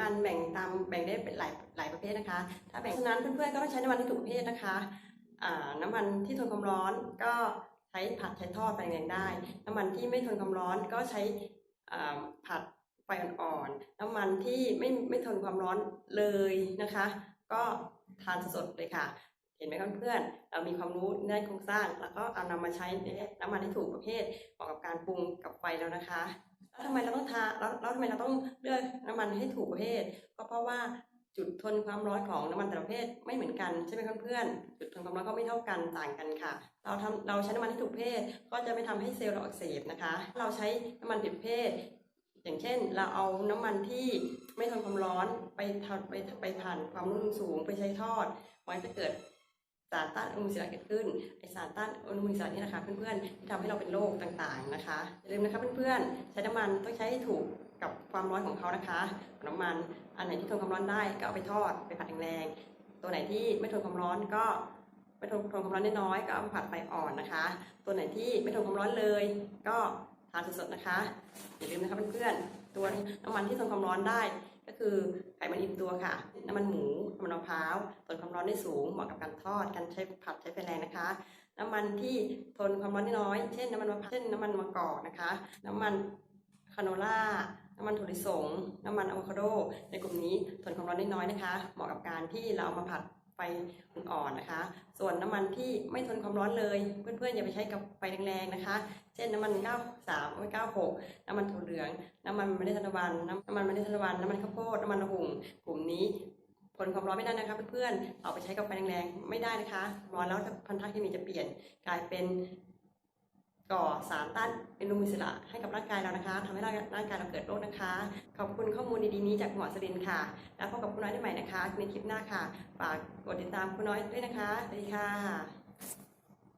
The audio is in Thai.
มันแบ่งตามแบ่งได้เป็นหลายหลายประเภทนะคะ ถ้าแบ่งฉะนั้นเพื่อนๆก็ต้องใช้น้ำมันที่ถูกประเภทนะคะน้ำมันที่ทนความร้อนก็ใช้ผัดใช้ทอดไปแรงได้ น้ำมันที่ไม่ทนความร้อนก็ใช้ผัดไฟอ่อนๆน้ำมันที่ไม่ไม่ทนความร้อนเลยนะคะ ก็ทานสดเลยค่ะ เห็นไหมเพื่อนๆ เรามีความรู้ในด้านโครงสร้าง แล้วก็เอานำมาใช้ในน้ำมันที่ถูกประเภทเหมาะกับการปรุงกับไฟแล้วนะคะ แล้วทำไมเราต้องทาแล้วแล้วทำไมเราต้องเลือกน้ำมันให้ถูกประเภท ก็เพราะว่าจุดทนความร้อนของน้ำมันแต่ละประเภทไม่เหมือนกันใช่ไหมเพื่อนๆ จุดทนความร้อนก็ไม่เท่ากันต่างกันค่ะ เราทำเราใช้น้ำมันที่ถูกประเภทก็จะไม่ทำให้เซลล์เราอักเสบนะคะ เราใช้น้ำมันผิดประเภทอย่างเช่น เราเอาน้ำมันที่ไม่ทนความร้อนไปทำไปไปผ่านความนุ่มสูงไปใช้ทอดมันจะเกิด สารต้านอนุมูลอิสระเกิดขึ้นไอสารต้านอนุมูลอิสระนี่นะคะเพื่อนๆที่ทำให้เราเป็นโรคต่างๆนะคะอย่าลืมนะคะเพื่อนๆใช้น้ำมันต้องใช้ให้ถูกกับความร้อนของเขานะคะ น้ำมันอันไหนที่ทนความร้อนได้ก็เอาไปทอดไปผัดแรงๆตัวไหนที่ไม่ทนความร้อนก็ไม่ทนความร้อนน้อยๆก็เอาไปผัดไฟอ่อนนะคะ ตัวไหนที่ไม่ทนความร้อนเลย ก็ทานสดๆนะคะอย่าลืมนะคะเพื่อนๆตัวน้ำมันที่ทนความร้อนได้ ก็คือไขมันอิ่มตัวค่ะ น้ำมันหมูน้ำมันมะพร้าวทนความร้อนได้สูงเหมาะกับการทอดการใช้ผัดใช้ไฟแรงนะคะ น้ำมันที่ทนความร้อนได้น้อย เช่นน้ำมันมะพร้าวเช่นน้ำมันมะกอกนะคะ น้ำมันคาโนล่าน้ำมันถั่วลิสง น้ำมันอะโวคาโด ในกลุ่มนี้ทนความร้อนได้น้อยนะคะ เหมาะกับการที่เราเอามาผัด ไฟอ่อนนะคะ ส่วนน้ำมันที่ไม่ทนความร้อนเลย เพื่อนๆอย่าไปใช้กับไฟแรงๆนะคะ เช่นน้ำมัน 93 96 น้ำมันถั่วเหลือง น้ำมันมะเขือเทศวันน้ำน้ำมันมะเขือเทศวันน้ำมันข้าวโพดน้ำมันมะหุ่งกลุ่มนี้ทนความร้อนไม่ได้นะคะเพื่อนๆเอาไปใช้กับไฟแรงๆไม่ได้นะคะร้อนแล้วพันธะเคมีจะเปลี่ยนกลายเป็น ก่อสารต้านอนุมูลอิสระให้กับร่างกายเรานะคะทำให้ร่างกายเราเกิดโรคนะคะ ขอบคุณข้อมูลดีๆนี้จากหมอสรินค่ะ แล้วพบกับคุณน้อยได้ใหม่นะคะ ในคลิปหน้าค่ะ ฝากกดติดตามคุณน้อยด้วยนะคะสวัสดีค่ะ